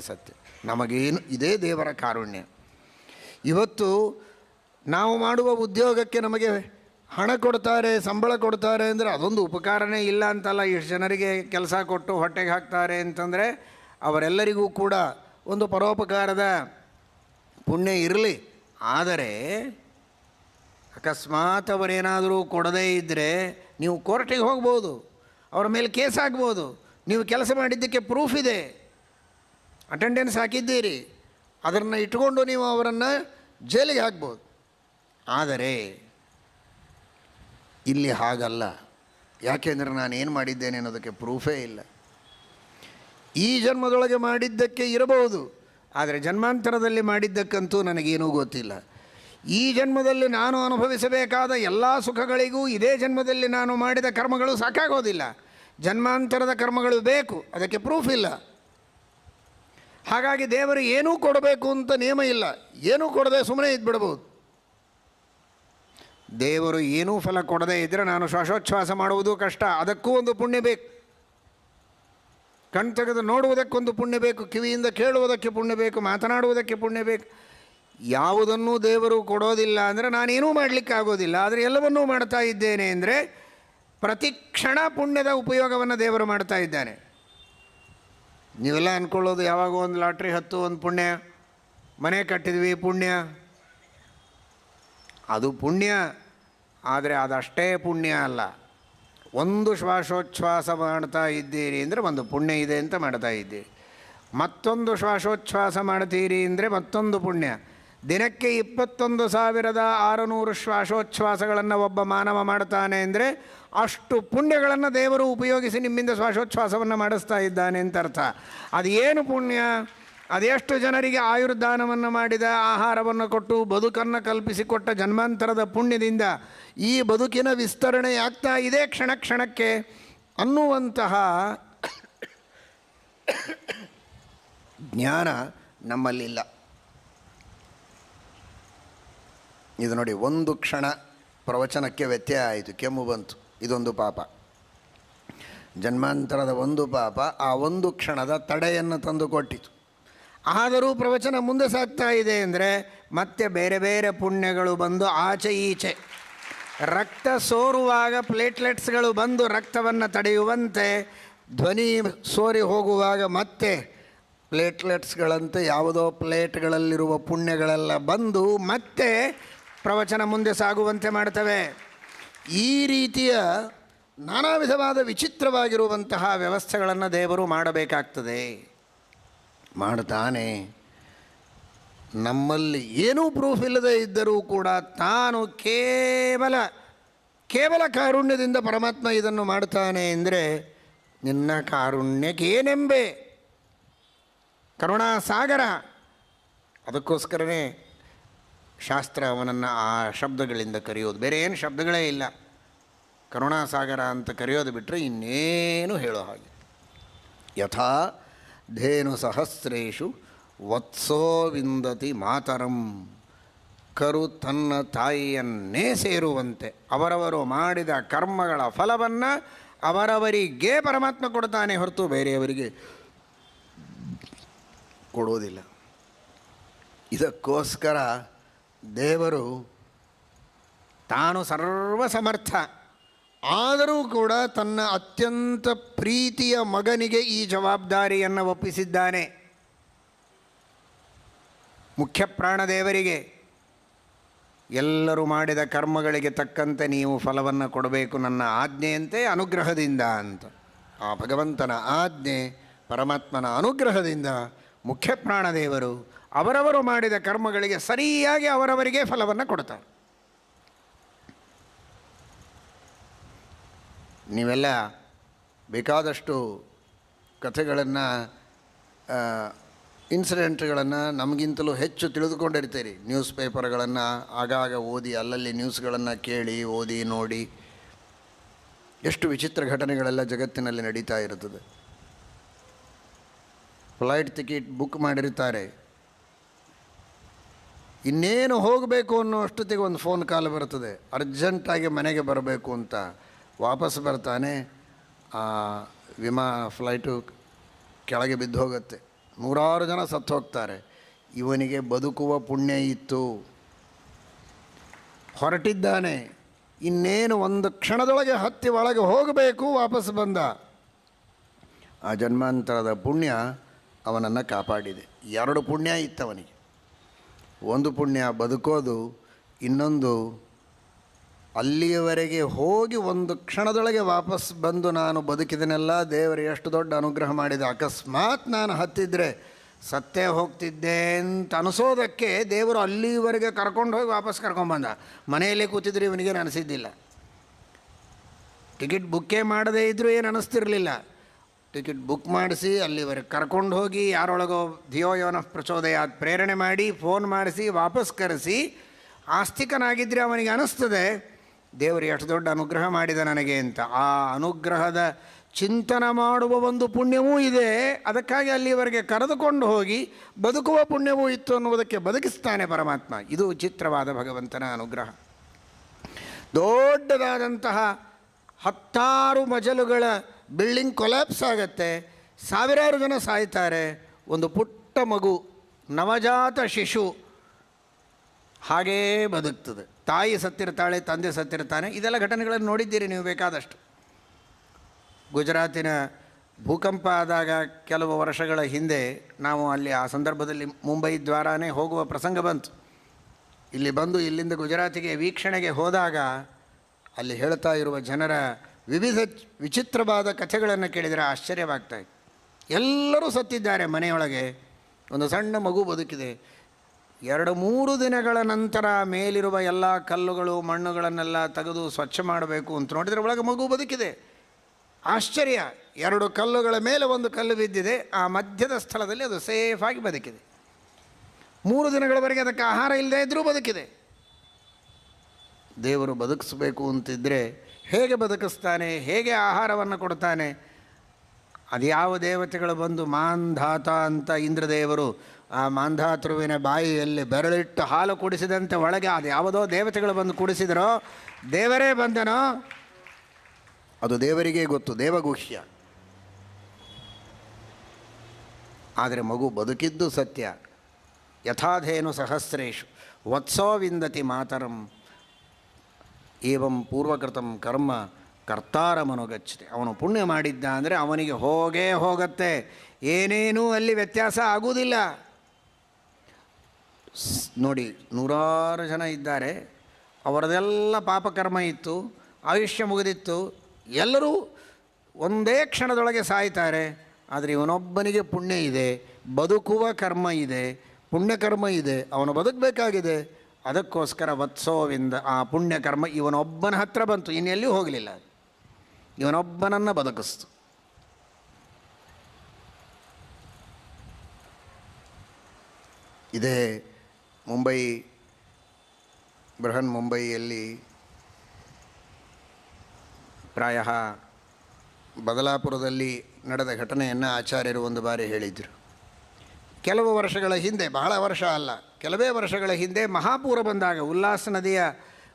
ಸತ್ಯ. ನಮಗೇನು, ಇದೇ ದೇವರ ಕಾರುಣ್ಯ. ಇವತ್ತು ನಾವು ಮಾಡುವ ಉದ್ಯೋಗಕ್ಕೆ ನಮಗೆ ಹಣ ಕೊಡ್ತಾರೆ, ಸಂಬಳ ಕೊಡ್ತಾರೆ ಅಂದರೆ ಅದೊಂದು ಉಪಕಾರನೇ ಇಲ್ಲ ಅಂತಲ್ಲ. ಇಷ್ಟು ಜನರಿಗೆ ಕೆಲಸ ಕೊಟ್ಟು ಹೊಟ್ಟೆಗೆ ಹಾಕ್ತಾರೆ ಅಂತಂದರೆ ಅವರೆಲ್ಲರಿಗೂ ಕೂಡ ಒಂದು ಪರೋಪಕಾರದ ಪುಣ್ಯ ಇರಲಿ. ಆದರೆ ಅಕಸ್ಮಾತ್ ಅವರೇನಾದರೂ ಕೊಡದೇ ಇದ್ದರೆ ನೀವು ಕೋರ್ಟಿಗೆ ಹೋಗ್ಬೋದು. ಅವರ ಮೇಲೆ ಕೇಸ್ ಆಗ್ಬೋದು. ನೀವು ಕೆಲಸ ಮಾಡಿದ್ದಕ್ಕೆ ಪ್ರೂಫ್ ಇದೆ. ಅಟೆಂಡೆನ್ಸ್ ಹಾಕಿದ್ದೀರಿ. ಅದನ್ನು ಇಟ್ಕೊಂಡು ನೀವು ಅವರನ್ನು ಜೈಲಿಗೆ ಹಾಕ್ಬೋದು. ಆದರೆ, ಇಲ್ಲಿ ಹಾಗಲ್ಲ. ಯಾಕೆಂದರೆ ನಾನು ಏನು ಮಾಡಿದ್ದೇನೆ ಅನ್ನೋದಕ್ಕೆ ಪ್ರೂಫೇ ಇಲ್ಲ. ಈ ಜನ್ಮದೊಳಗೆ ಮಾಡಿದ್ದಕ್ಕೆ ಇರಬಹುದು, ಆದರೆ ಜನ್ಮಾಂತರದಲ್ಲಿ ಮಾಡಿದ್ದಕ್ಕಂತೂ ನನಗೇನೂ ಗೊತ್ತಿಲ್ಲ. ಈ ಜನ್ಮದಲ್ಲಿ ನಾನು ಅನುಭವಿಸಬೇಕಾದ ಎಲ್ಲ ಸುಖಗಳಿಗೂ ಇದೇ ಜನ್ಮದಲ್ಲಿ ನಾನು ಮಾಡಿದ ಕರ್ಮಗಳು ಸಾಕಾಗೋದಿಲ್ಲ. ಜನ್ಮಾಂತರದ ಕರ್ಮಗಳು ಬೇಕು, ಅದಕ್ಕೆ ಪ್ರೂಫ್ ಇಲ್ಲ. ಹಾಗಾಗಿ ದೇವರು ಏನೂ ಕೊಡಬೇಕು ಅಂತ ನಿಯಮ ಇಲ್ಲ. ಏನೂ ಕೊಡದೆ ಸುಮ್ಮನೆ ಇದ್ಬಿಡ್ಬೋದು. ದೇವರು ಏನೂ ಫಲ ಕೊಡದೇ ಇದ್ದರೆ ನಾನು ಶ್ವಾಸೋಚ್ಛ್ವಾಸ ಮಾಡುವುದು ಕಷ್ಟ. ಅದಕ್ಕೂ ಒಂದು ಪುಣ್ಯ ಬೇಕು. ಕಣ್ ತೆಗೆದು ನೋಡುವುದಕ್ಕೊಂದು ಪುಣ್ಯ ಬೇಕು. ಕಿವಿಯಿಂದ ಕೇಳುವುದಕ್ಕೆ ಪುಣ್ಯ ಬೇಕು. ಮಾತನಾಡುವುದಕ್ಕೆ ಪುಣ್ಯ ಬೇಕು. ಯಾವುದನ್ನೂ ದೇವರು ಕೊಡೋದಿಲ್ಲ ಅಂದರೆ ನಾನೇನೂ ಮಾಡಲಿಕ್ಕೆ ಆಗೋದಿಲ್ಲ. ಆದರೆ ಎಲ್ಲವನ್ನೂ ಮಾಡ್ತಾ ಇದ್ದೇನೆ ಅಂದರೆ ಪ್ರತಿ ಕ್ಷಣ ಪುಣ್ಯದ ಉಪಯೋಗವನ್ನು ದೇವರು ಮಾಡ್ತಾ ಇದ್ದಾನೆ. ನೀವೆಲ್ಲ ಅಂದ್ಕೊಳ್ಳೋದು ಯಾವಾಗ ಒಂದು ಲಾಟ್ರಿ ಹತ್ತು, ಒಂದು ಪುಣ್ಯ? ಮನೆ ಕಟ್ಟಿದ್ವಿ, ಪುಣ್ಯ. ಅದು ಪುಣ್ಯ, ಆದರೆ ಅದಷ್ಟೇ ಪುಣ್ಯ ಅಲ್ಲ. ಒಂದು ಶ್ವಾಸೋಚ್ಛ್ವಾಸ ಮಾಡ್ತಾ ಇದ್ದೀರಿ ಅಂದರೆ ಒಂದು ಪುಣ್ಯ ಇದೆ ಅಂತ ಮಾಡ್ತಾ ಇದ್ದೀರಿ. ಮತ್ತೊಂದು ಶ್ವಾಸೋಚ್ಛ್ವಾಸ ಮಾಡ್ತೀರಿ ಅಂದರೆ ಮತ್ತೊಂದು ಪುಣ್ಯ. ದಿನಕ್ಕೆ ಇಪ್ಪತ್ತೊಂದು ಸಾವಿರದ ಆರುನೂರು ಶ್ವಾಸೋಚ್ಛ್ವಾಸಗಳನ್ನು ಒಬ್ಬ ಮಾನವ ಮಾಡ್ತಾನೆ ಅಂದರೆ ಅಷ್ಟು ಪುಣ್ಯಗಳನ್ನು ದೇವರು ಉಪಯೋಗಿಸಿ ನಿಮ್ಮಿಂದ ಶ್ವಾಸೋಚ್ಛ್ವಾಸವನ್ನು ಮಾಡಿಸ್ತಾ ಇದ್ದಾನೆ ಅಂತ ಅರ್ಥ. ಅದು ಏನು ಪುಣ್ಯ? ಅದೆಷ್ಟು ಜನರಿಗೆ ಆಯುರ್ದಾನವನ್ನು ಮಾಡಿದ ಆಹಾರವನ್ನು ಕೊಟ್ಟು ಬದುಕನ್ನು ಕಲ್ಪಿಸಿಕೊಟ್ಟ ಜನ್ಮಾಂತರದ ಪುಣ್ಯದಿಂದ ಈ ಬದುಕಿನ ವಿಸ್ತರಣೆ ಆಗ್ತಾ ಇದೆ ಕ್ಷಣ ಕ್ಷಣಕ್ಕೆ ಅನ್ನುವಂತಹ ಜ್ಞಾನ ನಮ್ಮಲ್ಲಿಲ್ಲ. ಇದು ನೋಡಿ, ಒಂದು ಕ್ಷಣ ಪ್ರವಚನಕ್ಕೆ ವ್ಯತ್ಯಯ ಆಯಿತು, ಕೆಮ್ಮು ಬಂತು. ಇದೊಂದು ಪಾಪ. ಜನ್ಮಾಂತರದ ಒಂದು ಪಾಪ ಆ ಒಂದು ಕ್ಷಣದ ತಡೆಯನ್ನು ತಂದು ಕೊಟ್ಟಿತು. ಆದರೂ ಪ್ರವಚನ ಮುಂದೆ ಸಾಗ್ತಾ ಇದೆ ಅಂದರೆ ಮತ್ತೆ ಬೇರೆ ಬೇರೆ ಪುಣ್ಯಗಳು ಬಂದು ಆಚೆ ಈಚೆ. ರಕ್ತ ಸೋರುವಾಗ ಪ್ಲೇಟ್ಲೆಟ್ಸ್ಗಳು ಬಂದು ರಕ್ತವನ್ನು ತಡೆಯುವಂತೆ ಧ್ವನಿ ಸೋರಿ ಹೋಗುವಾಗ ಮತ್ತೆ ಪ್ಲೇಟ್ಲೆಟ್ಸ್ಗಳಂತೆ ಯಾವುದೋ ಪ್ಲೇಟ್ಗಳಲ್ಲಿರುವ ಪುಣ್ಯಗಳೆಲ್ಲ ಬಂದು ಮತ್ತೆ ಪ್ರವಚನ ಮುಂದೆ ಸಾಗುವಂತೆ ಮಾಡ್ತವೆ. ಈ ರೀತಿಯ ನಾನಾ ವಿಧವಾದ ವಿಚಿತ್ರವಾಗಿರುವಂತಹ ವ್ಯವಸ್ಥೆಗಳನ್ನು ದೇವರು ಮಾಡಬೇಕಾಗ್ತದೆ. ಮಾಡ್ತಾನೆ. ನಮ್ಮಲ್ಲಿ ಏನೂ ಪ್ರೂಫ್ ಇಲ್ಲದೆ ಇದ್ದರೂ ಕೂಡ ತಾನು ಕೇವಲ ಕೇವಲ ಕಾರುಣ್ಯದಿಂದ ಪರಮಾತ್ಮ ಇದನ್ನು ಮಾಡ್ತಾನೆ ಅಂದರೆ ನಿನ್ನ ಕಾರುಣ್ಯಕ್ಕೇನೆಂಬೆ ಕರುಣಾಸಾಗರ. ಅದಕ್ಕೋಸ್ಕರನೇ ಶಾಸ್ತ್ರ ಅವನನ್ನು ಆ ಶಬ್ದಗಳಿಂದ ಕರೆಯೋದು. ಬೇರೆ ಏನು ಶಬ್ದಗಳೇ ಇಲ್ಲ. ಕರುಣಾಸಾಗರ ಅಂತ ಕರೆಯೋದು ಬಿಟ್ಟರೆ ಇನ್ನೇನು ಹೇಳೋ ಹಾಗೆ. ಯಥಾ ಧೇನು ಸಹಸ್ರೇಶು ವತ್ಸೋ ವಿಂದತಿ ಮಾತರಂ. ಕರು ತನ್ನ ತಾಯಿಯನ್ನೇ ಸೇರುವಂತೆ. ಅವರವರು ಮಾಡಿದ ಕರ್ಮಗಳ ಫಲವನ್ನು ಅವರವರಿಗೆ ಪರಮಾತ್ಮ ಕೊಡ್ತಾನೆ ಹೊರತು ಬೇರೆಯವರಿಗೆ ಕೊಡುವುದಿಲ್ಲ ಇದಕ್ಕೋಸ್ಕರ ದೇವರು ತಾನು ಸರ್ವಸಮರ್ಥ. ಆದರೂ ಕೂಡ ತನ್ನ ಅತ್ಯಂತ ಪ್ರೀತಿಯ ಮಗನಿಗೆ ಈ ಜವಾಬ್ದಾರಿಯನ್ನು ಒಪ್ಪಿಸಿದ್ದಾನೆ. ಮುಖ್ಯ ಪ್ರಾಣದೇವರಿಗೆ ಎಲ್ಲರೂ ಮಾಡಿದ ಕರ್ಮಗಳಿಗೆ ತಕ್ಕಂತೆ ನೀವು ಫಲವನ್ನು ಕೊಡಬೇಕು ನನ್ನ ಆಜ್ಞೆಯಂತೆ ಅನುಗ್ರಹದಿಂದ ಅಂತ. ಆ ಭಗವಂತನ ಆಜ್ಞೆ ಪರಮಾತ್ಮನ ಅನುಗ್ರಹದಿಂದ ಮುಖ್ಯ ಪ್ರಾಣದೇವರು ಅವರವರು ಮಾಡಿದ ಕರ್ಮಗಳಿಗೆ ಸರಿಯಾಗಿ ಅವರವರಿಗೆ ಫಲವನ್ನು ಕೊಡ್ತಾರೆ. ನೀವೆಲ್ಲ ಬೇಕಾದಷ್ಟು ಕಥೆಗಳನ್ನು ಇನ್ಸಿಡೆಂಟ್ಗಳನ್ನು ನಮಗಿಂತಲೂ ಹೆಚ್ಚು ತಿಳಿದುಕೊಂಡಿರ್ತೀರಿ. ನ್ಯೂಸ್ ಪೇಪರ್ಗಳನ್ನು ಆಗಾಗ ಓದಿ, ಅಲ್ಲಲ್ಲಿ ನ್ಯೂಸ್ಗಳನ್ನು ಕೇಳಿ, ಓದಿ, ನೋಡಿ. ಎಷ್ಟು ವಿಚಿತ್ರ ಘಟನೆಗಳೆಲ್ಲ ಜಗತ್ತಿನಲ್ಲಿ ನಡೀತಾ ಇರುತ್ತದೆ. ಫ್ಲೈಟ್ ಟಿಕೆಟ್ ಬುಕ್ ಮಾಡಿರ್ತಾರೆ ಇನ್ನೇನು ಹೋಗಬೇಕು ಅನ್ನೋ ಅಷ್ಟೊತ್ತಿಗೆ ಒಂದು ಫೋನ್ ಕಾಲ್ ಬರ್ತದೆ ಅರ್ಜೆಂಟಾಗಿ ಮನೆಗೆ ಬರಬೇಕು ಅಂತ. ವಾಪಸ್ ಬರ್ತಾನೆ. ಆ ವಿಮಾ ಫ್ಲೈಟು ಕೆಳಗೆ ಬಿದ್ದು ಹೋಗುತ್ತೆ. ನೂರಾರು ಜನ ಸತ್ತು ಹೋಗ್ತಾರೆ. ಇವನಿಗೆ ಬದುಕುವ ಪುಣ್ಯ ಇತ್ತು. ಹೊರಟಿದ್ದಾನೆ. ಇನ್ನೇನು ಒಂದು ಕ್ಷಣದೊಳಗೆ ಹತ್ತಿ ಒಳಗೆ ಹೋಗಬೇಕು, ವಾಪಸ್ ಬಂದ. ಆ ಜನ್ಮಾಂತರದ ಪುಣ್ಯ ಅವನನ್ನು ಕಾಪಾಡಿದೆ. ಎರಡು ಪುಣ್ಯ ಇತ್ತವನಿಗೆ. ಒಂದು ಪುಣ್ಯ ಬದುಕೋದು, ಇನ್ನೊಂದು ಅಲ್ಲಿಯವರೆಗೆ ಹೋಗಿ ಒಂದು ಕ್ಷಣದೊಳಗೆ ವಾಪಸ್ ಬಂದು ನಾನು ಬದುಕಿದನೆಲ್ಲ, ದೇವರು ಎಷ್ಟು ದೊಡ್ಡ ಅನುಗ್ರಹ ಮಾಡಿದ. ಅಕಸ್ಮಾತ್ ನಾನು ಹತ್ತಿದ್ರೆ ಸತ್ತೇ ಹೋಗ್ತಿದ್ದೆ ಅಂತ ಅನಿಸೋದಕ್ಕೆ ದೇವರು ಅಲ್ಲಿವರೆಗೆ ಕರ್ಕೊಂಡು ಹೋಗಿ ವಾಪಸ್ ಕರ್ಕೊಂಡ್ಬಂದ ಮನೆಯಲ್ಲೇ ಕೂತಿದ್ರೆ ಇವನಿಗೇನು ಅನಿಸಿದ್ದಿಲ್ಲ. ಟಿಕೆಟ್ ಬುಕ್ಕೇ ಮಾಡದೇ ಇದ್ದರೂ ಏನು ಅನ್ನಿಸ್ತಿರಲಿಲ್ಲ ಟಿಕೆಟ್ ಬುಕ್ ಮಾಡಿಸಿ ಅಲ್ಲಿವರೆಗೆ ಕರ್ಕೊಂಡು ಹೋಗಿ, ಯಾರೊಳಗೋ ಧಿಯೋ ಯೋನ ಪ್ರಚೋದಯ ಪ್ರೇರಣೆ ಮಾಡಿ, ಫೋನ್ ಮಾಡಿಸಿ, ವಾಪಸ್ ಕರೆಸಿ ಆಸ್ತಿಕನಾಗಿದ್ದರೆ ಅವನಿಗೆ ಅನಿಸ್ತದೆ, ದೇವರು ಎಷ್ಟು ದೊಡ್ಡ ಅನುಗ್ರಹ ಮಾಡಿದ ನನಗೆ ಅಂತ. ಆ ಅನುಗ್ರಹದ ಚಿಂತನ ಮಾಡುವ ಒಂದು ಪುಣ್ಯವೂ ಇದೆ, ಅದಕ್ಕಾಗಿ ಅಲ್ಲಿವರೆಗೆ ಕರೆದುಕೊಂಡು ಹೋಗಿ, ಬದುಕುವ ಪುಣ್ಯವೂ ಇತ್ತು ಅನ್ನುವುದಕ್ಕೆ ಬದುಕಿಸ್ತಾನೆ ಪರಮಾತ್ಮ. ಇದು ವಿಚಿತ್ರವಾದ ಭಗವಂತನ ಅನುಗ್ರಹ. ದೊಡ್ಡದಾದಂತಹ ಹತ್ತಾರು ಮಜಲುಗಳ ಬಿಲ್ಡಿಂಗ್ ಕೊಲ್ಯಾಪ್ಸ್ ಆಗುತ್ತೆ. ಸಾವಿರಾರು ಜನ ಸಾಯ್ತಾರೆ. ಒಂದು ಪುಟ್ಟ ಮಗು, ನವಜಾತ ಶಿಶು ಹಾಗೇ ಬದುಕ್ತದೆ. ತಾಯಿ ಸತ್ತಿರ್ತಾಳೆ, ತಂದೆ ಸತ್ತಿರ್ತಾನೆ. ಇದೆಲ್ಲ ಘಟನೆಗಳನ್ನು ನೋಡಿದ್ದೀರಿ ನೀವು ಬೇಕಾದಷ್ಟು. ಗುಜರಾತಿನ ಭೂಕಂಪ ಆದಾಗ ಕೆಲವು ವರ್ಷಗಳ ಹಿಂದೆ ನಾವು ಅಲ್ಲಿ ಆ ಸಂದರ್ಭದಲ್ಲಿ ಮುಂಬೈ ದ್ವಾರಾನೇ ಹೋಗುವ ಪ್ರಸಂಗ ಬಂತು. ಇಲ್ಲಿ ಬಂದು ಇಲ್ಲಿಂದ ಗುಜರಾತಿಗೆ ವೀಕ್ಷಣೆಗೆ ಹೋದಾಗ ಅಲ್ಲಿ ಹೇಳ್ತಾ ಇರುವ ಜನರ ವಿವಿಧ ವಿಚಿತ್ರವಾದ ಕಥೆಗಳನ್ನು ಕೇಳಿದರೆ ಆಶ್ಚರ್ಯವಾಗ್ತಾಯಿತ್ತು ಎಲ್ಲರೂ ಸತ್ತಿದ್ದಾರೆ ಮನೆಯೊಳಗೆ. ಒಂದು ಸಣ್ಣ ಮಗು ಬದುಕಿದೆ. ಎರಡು ಮೂರು ದಿನಗಳ ನಂತರ ಮೇಲಿರುವ ಎಲ್ಲ ಕಲ್ಲುಗಳು, ಮಣ್ಣುಗಳನ್ನೆಲ್ಲ ತೆಗೆದು ಸ್ವಚ್ಛ ಮಾಡಬೇಕು ಅಂತ ನೋಡಿದರೆ ಒಳಗೆ ಮಗು ಬದುಕಿದೆ. ಆಶ್ಚರ್ಯ. ಎರಡು ಕಲ್ಲುಗಳ ಮೇಲೆ ಒಂದು ಕಲ್ಲು ಬಿದ್ದಿದೆ. ಆ ಮಧ್ಯದ ಸ್ಥಳದಲ್ಲಿ ಅದು ಸೇಫಾಗಿ ಬದುಕಿದೆ. ಮೂರು ದಿನಗಳವರೆಗೆ ಅದಕ್ಕೆ ಆಹಾರ ಇಲ್ಲದೇ ಇದ್ದರೂ ಬದುಕಿದೆ. ದೇವರು ಬದುಕಿಸ್ಬೇಕು ಅಂತಿದ್ದರೆ ಹೇಗೆ ಬದುಕಿಸ್ತಾನೆ, ಹೇಗೆ ಆಹಾರವನ್ನು ಕೊಡ್ತಾನೆ ಅದ್ಯಾವ ದೇವತೆಗಳು ಬಂದು ಮಾಂಧಾತ ಅಂತ ಇಂದ್ರದೇವರು ಆ ಮಾಂಧಾತೃವಿನ ಬಾಯಿಯಲ್ಲಿ ಬೆರಳಿಟ್ಟು ಹಾಲು ಕುಡಿಸಿದಂತೆ ಒಳಗೆ ಅದು ಯಾವುದೋ ದೇವತೆಗಳು ಬಂದು ಕುಡಿಸಿದರೋ, ದೇವರೇ ಬಂದನೋ, ಅದು ದೇವರಿಗೆ ಗೊತ್ತು, ದೇವಗುಹ್ಯ. ಆದರೆ ಮಗು ಬದುಕಿದ್ದು ಸತ್ಯ. ಯಥಾಧೇನು ಸಹಸ್ರೇಶು, ವತ್ಸೋ ವಿಂದತಿ ಮಾತರಂ. ಏವಂ ಪೂರ್ವಕೃತಂ ಕರ್ಮ, ಕರ್ತಾರ ಕರ್ತಾರಮನುಗಚ್ಚತೆ ಅವನು ಪುಣ್ಯ ಮಾಡಿದ್ದ ಅಂದರೆ ಅವನಿಗೆ ಹೋಗೇ ಹೋಗತ್ತೆ. ಏನೇನೂ ಅಲ್ಲಿ ವ್ಯತ್ಯಾಸ ಆಗುವುದಿಲ್ಲ. ನೋಡಿ, ನೂರಾರು ಜನ ಇದ್ದಾರೆ. ಅವರದೆಲ್ಲ ಪಾಪಕರ್ಮ ಇತ್ತು, ಆಯುಷ್ಯ ಮುಗಿದಿತ್ತು. ಎಲ್ಲರೂ ಒಂದೇ ಕ್ಷಣದೊಳಗೆ ಸಾಯ್ತಾರೆ. ಆದರೆ ಇವನೊಬ್ಬನಿಗೆ ಪುಣ್ಯ ಇದೆ, ಬದುಕುವ ಕರ್ಮ ಇದೆ, ಪುಣ್ಯಕರ್ಮ ಇದೆ, ಅವನು ಬದುಕಬೇಕಾಗಿದೆ. ಅದಕ್ಕೋಸ್ಕರ ವತ್ಸೋವಿಂದ ಆ ಪುಣ್ಯಕರ್ಮ ಇವನೊಬ್ಬನ ಹತ್ರ ಬಂತು. ಇನ್ನೆಲ್ಲಿಯೂ ಹೋಗಲಿಲ್ಲ. ಇವನೊಬ್ಬನನ್ನು ಬದುಕಿಸ್ತು. ಇದೇ ಮುಂಬೈ, ಬೃಹನ್ ಮುಂಬೈಯಲ್ಲಿ ಪ್ರಾಯ ಬದಲಾಪುರದಲ್ಲಿ ನಡೆದ ಘಟನೆಯನ್ನು ಆಚಾರ್ಯರು ಒಂದು ಬಾರಿ ಹೇಳಿದರು. ಕೆಲವು ವರ್ಷಗಳ ಹಿಂದೆ, ಬಹಳ ವರ್ಷ ಅಲ್ಲ, ಕೆಲವೇ ವರ್ಷಗಳ ಹಿಂದೆ ಮಹಾಪೂರ ಬಂದಾಗ, ಉಲ್ಲಾಸ ನದಿಯ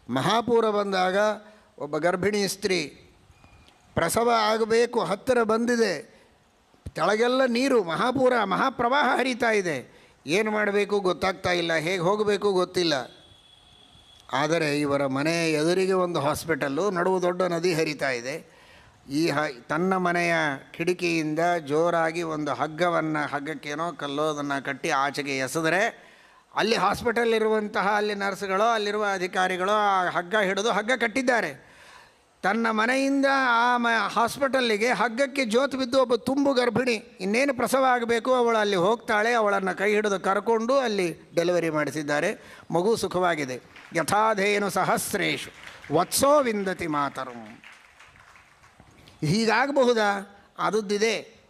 ಮಹಾಪೂರ ಬಂದಾಗ ಒಬ್ಬ ಗರ್ಭಿಣಿ ಸ್ತ್ರೀ, ಪ್ರಸವ ಆಗಬೇಕು, ಹತ್ತಿರ ಬಂದಿದೆ, ಕೆಳಗೆಲ್ಲ ನೀರು, ಮಹಾಪೂರ, ಮಹಾಪ್ರವಾಹ ಹರಿತಾ ಇದೆ. ಏನು ಮಾಡಬೇಕು ಗೊತ್ತಾಗ್ತಾ ಇಲ್ಲ, ಹೇಗೆ ಹೋಗಬೇಕು ಗೊತ್ತಿಲ್ಲ. ಆದರೆ ಇವರ ಮನೆ ಎದುರಿಗೆ ಒಂದು ಹಾಸ್ಪಿಟಲ್ಲು, ನಡುವು ದೊಡ್ಡ ನದಿ ಹರಿತಾ ಇದೆ. ಈ ಹ, ತನ್ನ ಮನೆಯ ಕಿಟಕಿಯಿಂದ ಜೋರಾಗಿ ಒಂದು ಹಗ್ಗವನ್ನು, ಹಗ್ಗಕ್ಕೇನೋ ಕಲ್ಲೋದನ್ನು ಕಟ್ಟಿ ಆಚೆಗೆ ಎಸೆದರೆ ಅಲ್ಲಿ ಹಾಸ್ಪಿಟಲ್ ಇರುವಂತಹ ಅಲ್ಲಿ ನರ್ಸ್ಗಳು, ಅಲ್ಲಿರುವ ಅಧಿಕಾರಿಗಳೋ ಆ ಹಗ್ಗ ಹಿಡಿದು ಹಗ್ಗ ಕಟ್ಟಿದ್ದಾರೆ. ತನ್ನ ಮನೆಯಿಂದ ಆ ಮ, ಹಾಸ್ಪಿಟಲ್ಲಿಗೆ ಹಗ್ಗಕ್ಕೆ ಜೋತು ಬಿದ್ದು ಒಬ್ಬ ತುಂಬು ಗರ್ಭಿಣಿ, ಇನ್ನೇನು ಪ್ರಸವ ಆಗಬೇಕು, ಅವಳು ಅಲ್ಲಿ ಹೋಗ್ತಾಳೆ, ಅವಳನ್ನು ಕೈ ಹಿಡಿದು ಕರ್ಕೊಂಡು ಅಲ್ಲಿ ಡೆಲಿವರಿ ಮಾಡಿಸಿದ್ದಾರೆ. ಮಗು ಸುಖವಾಗಿದೆ. ಯಥಾಧೇನು ಸಹಸ್ರೇಶು. ವತ್ಸೋ ವಿಂದತಿ ಮಾತರು. ಹೀಗಾಗಬಹುದಾ? ಅದುದ್ದಿದೆ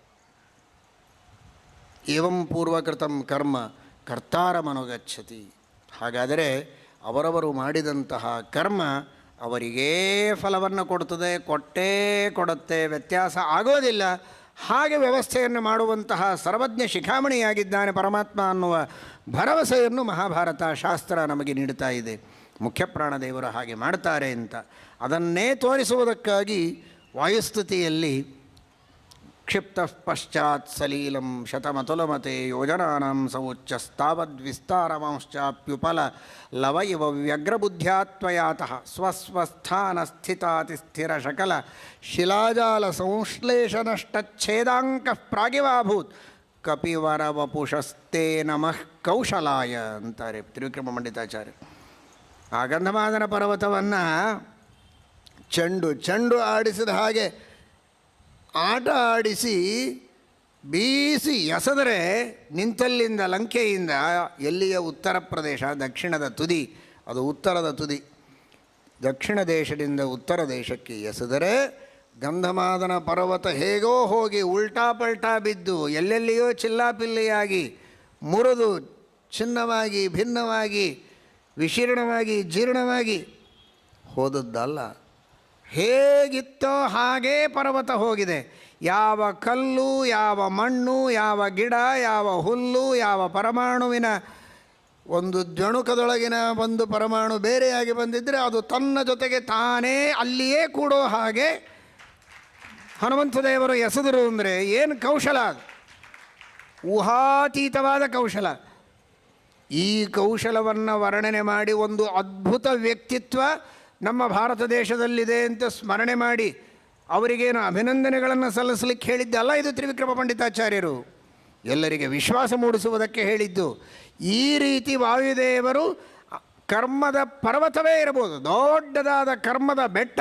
ಏವಂ ಪೂರ್ವಕೃತಂ ಕರ್ಮ, ಕರ್ತಾರ ಮನೋಗಚ್ಚತಿ ಹಾಗಾದರೆ ಅವರವರು ಮಾಡಿದಂತಹ ಕರ್ಮ ಅವರಿಗೇ ಫಲವನ್ನು ಕೊಡ್ತದೆ, ಕೊಟ್ಟೇ ಕೊಡುತ್ತೆ, ವ್ಯತ್ಯಾಸ ಆಗೋದಿಲ್ಲ. ಹಾಗೆ ವ್ಯವಸ್ಥೆಯನ್ನು ಮಾಡುವಂತಹ ಸರ್ವಜ್ಞ ಶಿಖಾಮಣಿಯಾಗಿದ್ದಾನೆ ಪರಮಾತ್ಮ ಅನ್ನುವ ಭರವಸೆಯನ್ನು ಮಹಾಭಾರತ ಶಾಸ್ತ್ರ ನಮಗೆ ನೀಡ್ತಾ ಇದೆ. ಮುಖ್ಯಪ್ರಾಣದೇವರು ಹಾಗೆ ಮಾಡ್ತಾರೆ ಅಂತ. ಅದನ್ನೇ ತೋರಿಸುವುದಕ್ಕಾಗಿ ವಾಯುಸ್ತುತಿಯಲ್ಲಿ ಕ್ಷಿಪ್ತ ಪಶ್ಚಾತ್ ಸಲೀಲಂ ಶತಮತುಲಮತೆ ಯೋಜನಾಂ ಸೌಚ್ಯಸ್ತಾವದ್ವಿಸ್ತಾರಮಾಂಶ್ಚಾಪ್ಯುಪಲ ಲವ ಇವ ವ್ಯಗ್ರಬುದ್ಧ್ಯಾತ್ವಯಾತಃ ಸ್ವಸ್ವಸ್ಥಾನಸ್ಥಿತಾತಿ ಸ್ಥಿರ ಶಕಲ ಶಿಲಾಜಾಲ ಸಂಶ್ಲೇಷನಷ್ಟಚ್ಛೇದಾಂಕ ಪ್ರಾಗಿವಾಭೂತ್ ಕಪಿವರ ವಪುಷಸ್ತೆ ನಮಃ ಕೌಶಲಾಯ ಅಂತಾರೆ ತ್ರಿವಿಕ್ರಮ ಪಂಡಿತಾಚಾರ್ಯ. ಆ ಗಂಧಮಾದನ ಪರ್ವತವನ್ನು ಚೆಂಡು ಚೆಂಡು ಆಡಿಸಿದ ಹಾಗೆ ಆಟ ಆಡಿಸಿ ಬೀಸಿ ಎಸೆದರೆ ನಿಂತಲ್ಲಿಂದ ಲಂಕೆಯಿಂದ ಎಲ್ಲಿಯ ಉತ್ತರ ಪ್ರದೇಶ? ದಕ್ಷಿಣದ ತುದಿ. ಅದು ಉತ್ತರದ ತುದಿ. ದಕ್ಷಿಣ ದೇಶದಿಂದ ಉತ್ತರ ದೇಶಕ್ಕೆ ಎಸೆದರೆ ಗಂಧಮಾದನ ಪರ್ವತ ಹೇಗೋ ಹೋಗಿ ಉಲ್ಟಾ ಪಲ್ಟಾ ಬಿದ್ದು ಎಲ್ಲೆಲ್ಲಿಯೋ ಚಿಲ್ಲಾಪಿಲ್ಲಿಯಾಗಿ ಮುರಿದು ಚಿನ್ನವಾಗಿ ಭಿನ್ನವಾಗಿ, ವಿಶೀರ್ಣವಾಗಿ, ಜೀರ್ಣವಾಗಿ ಹೋದದ್ದಲ್ಲ. ಹೇಗಿತ್ತೋ ಹಾಗೇ ಪರ್ವತ ಹೋಗಿದೆ. ಯಾವ ಕಲ್ಲು, ಯಾವ ಮಣ್ಣು, ಯಾವ ಗಿಡ, ಯಾವ ಹುಲ್ಲು, ಯಾವ ಪರಮಾಣುವಿನ ಒಂದು ಜಣುಕದೊಳಗಿನ ಒಂದು ಪರಮಾಣು ಬೇರೆಯಾಗಿ ಬಂದಿದ್ದರೆ ಅದು ತನ್ನ ಜೊತೆಗೆ ತಾನೇ ಅಲ್ಲಿಯೇ ಕೂಡೋ ಹಾಗೆ ಹನುಮಂತ ದೇವರು ಎಸೆದರು ಅಂದರೆ ಏನು ಕೌಶಲ? ಊಹಾತೀತವಾದ ಕೌಶಲ. ಈ ಕೌಶಲವನ್ನು ವರ್ಣನೆ ಮಾಡಿ ಒಂದು ಅದ್ಭುತ ವ್ಯಕ್ತಿತ್ವ ನಮ್ಮ ಭಾರತ ದೇಶದಲ್ಲಿದೆ ಅಂತ ಸ್ಮರಣೆ ಮಾಡಿ ಅವರಿಗೇನು ಅಭಿನಂದನೆಗಳನ್ನು ಸಲ್ಲಿಸಲಿಕ್ಕೆ ಹೇಳಿದ್ದಲ್ಲ ಇದು ತ್ರಿವಿಕ್ರಮ ಪಂಡಿತಾಚಾರ್ಯರು. ಎಲ್ಲರಿಗೆ ವಿಶ್ವಾಸ ಮೂಡಿಸುವುದಕ್ಕೆ ಹೇಳಿದ್ದು, ಈ ರೀತಿ ವಾಯುದೇವರು ಕರ್ಮದ ಪರ್ವತವೇ ಇರಬಹುದು, ದೊಡ್ಡದಾದ ಕರ್ಮದ ಬೆಟ್ಟ,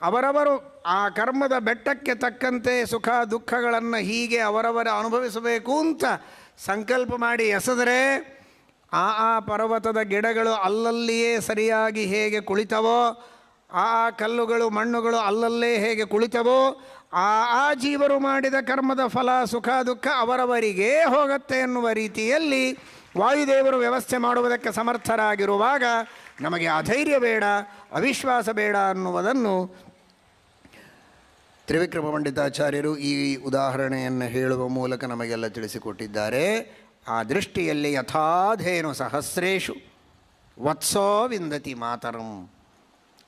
ಅವರವರು ಆ ಕರ್ಮದ ಬೆಟ್ಟಕ್ಕೆ ತಕ್ಕಂತೆ ಸುಖ ದುಃಖಗಳನ್ನು ಹೀಗೆ ಅವರವರ ಅನುಭವಿಸಬೇಕು ಅಂತ ಸಂಕಲ್ಪ ಮಾಡಿ ಎಸೆದರೆ ಆ ಆ ಪರ್ವತದ ಗಿಡಗಳು ಅಲ್ಲಲ್ಲಿಯೇ ಸರಿಯಾಗಿ ಹೇಗೆ ಕುಳಿತವೋ, ಆ ಕಲ್ಲುಗಳು, ಮಣ್ಣುಗಳು ಅಲ್ಲಲ್ಲೇ ಹೇಗೆ ಕುಳಿತವೋ, ಆ ಆ ಜೀವರು ಮಾಡಿದ ಕರ್ಮದ ಫಲ, ಸುಖ, ದುಃಖ ಅವರವರಿಗೆ ಹೋಗುತ್ತೆ ಎನ್ನುವ ರೀತಿಯಲ್ಲಿ ವಾಯುದೇವರು ವ್ಯವಸ್ಥೆ ಮಾಡುವುದಕ್ಕೆ ಸಮರ್ಥರಾಗಿರುವಾಗ ನಮಗೆ ಅಧೈರ್ಯ ಬೇಡ, ಅವಿಶ್ವಾಸ ಬೇಡ ಅನ್ನುವುದನ್ನು ತ್ರಿವಿಕ್ರಮ ಪಂಡಿತಾಚಾರ್ಯರು ಈ ಉದಾಹರಣೆಯನ್ನು ಹೇಳುವ ಮೂಲಕ ನಮಗೆಲ್ಲ ತಿಳಿಸಿಕೊಟ್ಟಿದ್ದಾರೆ. ಆ ದೃಷ್ಟಿಯಲ್ಲಿ ಯಥಾಧೇನು ಸಹಸ್ರೇಶು ವತ್ಸೋ ವಿಂದತಿ ಮಾತರಂ.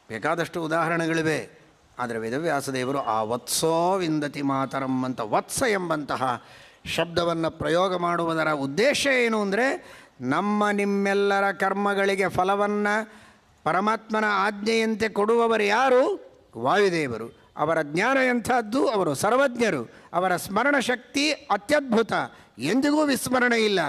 ಬೇಕಾದಷ್ಟು ಉದಾಹರಣೆಗಳಿವೆ. ಆದರೆ ವೇದವ್ಯಾಸದೇವರು ಆ ವತ್ಸೋ ವಿಂದತಿ ಮಾತರಂ ಅಂತ ವತ್ಸ ಎಂಬಂತಹ ಶಬ್ದವನ್ನು ಪ್ರಯೋಗ ಮಾಡುವುದರ ಉದ್ದೇಶ ಏನು ಅಂದರೆ ನಮ್ಮ ನಿಮ್ಮೆಲ್ಲರ ಕರ್ಮಗಳಿಗೆ ಫಲವನ್ನು ಪರಮಾತ್ಮನ ಆಜ್ಞೆಯಂತೆ ಕೊಡುವವರು ಯಾರು? ವಾಯುದೇವರು. ಅವರ ಜ್ಞಾನ ಎಂಥದ್ದು? ಅವರು ಸರ್ವಜ್ಞರು. ಅವರ ಸ್ಮರಣ ಶಕ್ತಿ ಅತ್ಯದ್ಭುತ. ಎಂದಿಗೂ ವಿಸ್ಮರಣೆ ಇಲ್ಲ.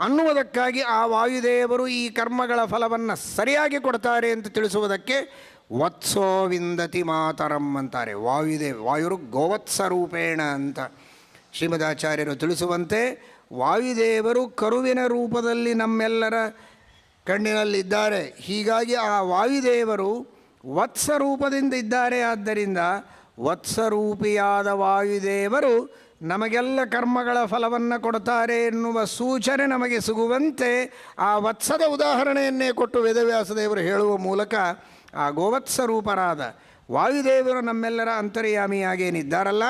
ಅನ್ನುವುದಕ್ಕಾಗಿ ಆ ವಾಯುದೇವರು ಈ ಕರ್ಮಗಳ ಫಲವನ್ನು ಸರಿಯಾಗಿ ಕೊಡ್ತಾರೆ ಅಂತ ತಿಳಿಸುವುದಕ್ಕೆ ವತ್ಸೋವಿಂದತಿ ಮಾತರಂ ಅಂತಾರೆ. ವಾಯುದೇವ, ವಾಯುರು ಗೋವತ್ಸ ರೂಪೇಣ ಅಂತ ಶ್ರೀಮದಾಚಾರ್ಯರು ತಿಳಿಸುವಂತೆ ವಾಯುದೇವರು ಕರುವಿನ ರೂಪದಲ್ಲಿ ನಮ್ಮೆಲ್ಲರ ಕಣ್ಣಿನಲ್ಲಿದ್ದಾರೆ. ಹೀಗಾಗಿ ಆ ವಾಯುದೇವರು ವತ್ಸ ರೂಪದಿಂದ ಇದ್ದಾರೆ. ಆದ್ದರಿಂದ ವತ್ಸರೂಪಿಯಾದ ವಾಯುದೇವರು ನಮಗೆಲ್ಲ ಕರ್ಮಗಳ ಫಲವನ್ನು ಕೊಡ್ತಾರೆ ಎನ್ನುವ ಸೂಚನೆ ನಮಗೆ ಸಿಗುವಂತೆ ಆ ವತ್ಸದ ಉದಾಹರಣೆಯನ್ನೇ ಕೊಟ್ಟು ವೇದವ್ಯಾಸದೇವರು ಹೇಳುವ ಮೂಲಕ ಆ ಗೋವತ್ಸ ರೂಪರಾದ ವಾಯುದೇವರು ನಮ್ಮೆಲ್ಲರ ಅಂತರ್ಯಾಮಿಯಾಗೇನಿದ್ದಾರಲ್ಲ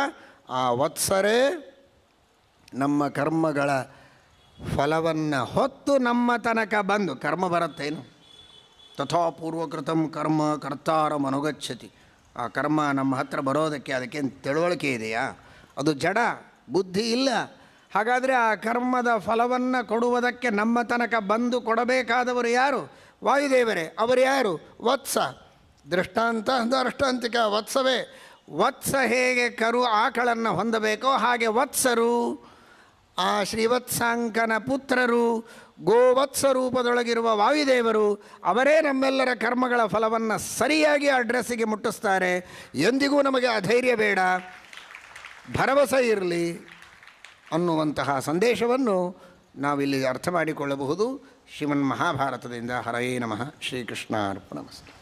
ಆ ವತ್ಸರೇ ನಮ್ಮ ಕರ್ಮಗಳ ಫಲವನ್ನು ಹೊತ್ತು ನಮ್ಮ ತನಕ ಬಂದು, ಕರ್ಮ ಬರುತ್ತೇನು? ತಥಾ ಪೂರ್ವಕೃತಂ ಕರ್ಮ ಕರ್ತಾರ ಮನುಗಚ್ಚತಿ ಆ ಕರ್ಮ ನಮ್ಮ ಹತ್ರ ಬರೋದಕ್ಕೆ ಅದಕ್ಕೇನು ತಿಳುವಳಿಕೆ ಇದೆಯಾ? ಅದು ಜಡ, ಬುದ್ಧಿ ಇಲ್ಲ. ಹಾಗಾದರೆ ಆ ಕರ್ಮದ ಫಲವನ್ನು ಕೊಡುವುದಕ್ಕೆ ನಮ್ಮ ತನಕ ಬಂದು ಕೊಡಬೇಕಾದವರು ಯಾರು? ವಾಯುದೇವರೇ. ಅವರು ಯಾರು? ವತ್ಸ. ದೃಷ್ಟಾಂತ ದೃಷ್ಟಾಂತಿಕ ವತ್ಸವೇ. ವತ್ಸ ಹೇಗೆ ಕರು ಆಕಳನ್ನು ಹೊಂದಬೇಕೋ ಹಾಗೆ ವತ್ಸರು. ಆ ಶ್ರೀವತ್ಸಾಂಕನ ಪುತ್ರರು ಗೋವತ್ಸ ರೂಪದೊಳಗಿರುವ ವಾಯುದೇವರು ಅವರೇ ನಮ್ಮೆಲ್ಲರ ಕರ್ಮಗಳ ಫಲವನ್ನು ಸರಿಯಾಗಿ ಅಡ್ರೆಸ್ಸಿಗೆ ಮುಟ್ಟಿಸ್ತಾರೆ. ಎಂದಿಗೂ ನಮಗೆ ಅಧೈರ್ಯ ಬೇಡ. ಭರವಸೆ ಇರಲಿ ಅನ್ನುವಂತಹ ಸಂದೇಶವನ್ನು ನಾವಿಲ್ಲಿ ಅರ್ಥ ಮಾಡಿಕೊಳ್ಳಬಹುದು. ಶ್ರೀಮನ್ ಮಹಾಭಾರತದಿಂದ ಹರಯೇ ನಮಃ. ಶ್ರೀಕೃಷ್ಣ ಅರ್ಪಣಮಸ್ತು